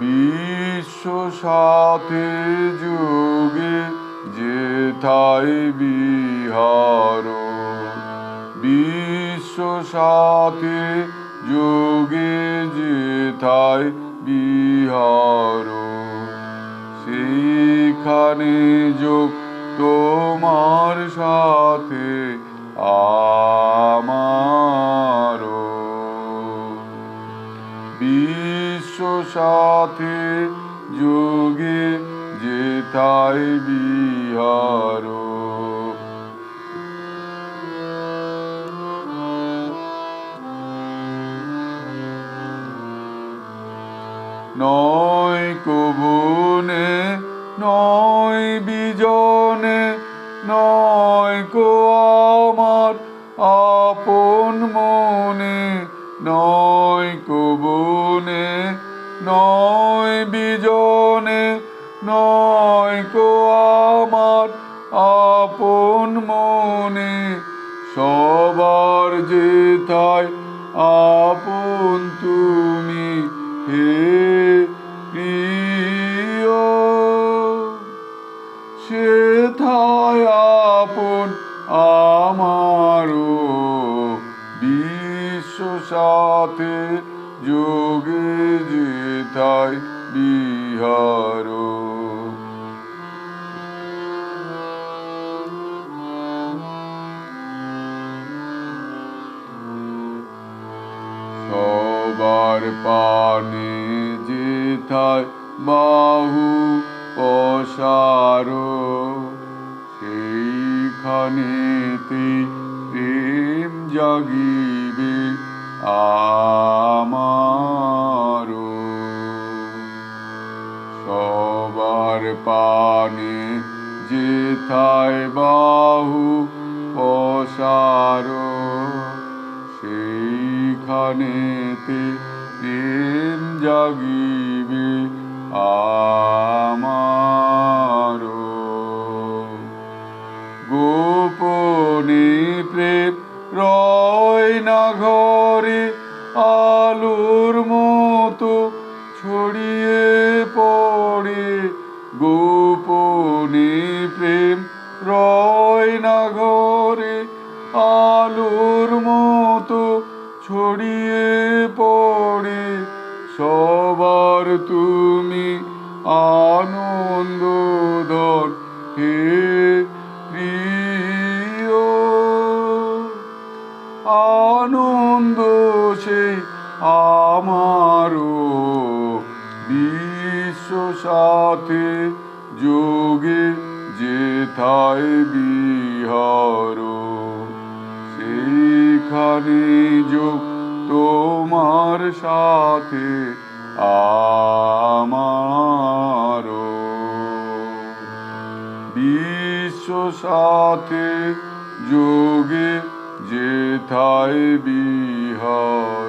বিশ্ব সাথে যুগে যেথায় বিহার বিশ্ব সাথে যোগে যেথায় বিহার সেইখানে যোগ তোমার সাথে সাথে যোগে যেথায় বিহার। নয় নয় বিজনে, নয় কো আমার আপন মনে। সবার যেথায় আপন তুমি হে প্রিয়। সেথায় আপন আমারও বিশ্ব সাথে যোগে যেথায় বিহার। সবার পানে যেথায় বাহু পসারো সেইখানেতে প্রেম জাগিবে আমারও সবার পানে যেথায় বাহু পসারো সেইখানেতে প্রেম জাগিবে আমারও রয় ঘরে আলোর মতো ছড়িয়ে পড়ে। সবার তুমি আনন্দ ধন হে প্রিয়। আনন্দ সেই আমারও, বিশ্ব সাথে যোগে যেথায় বিহার সেইখানে যোগ তোমার সাথে আমারও বিশ্ব সাথে যোগে যেথায় বিহার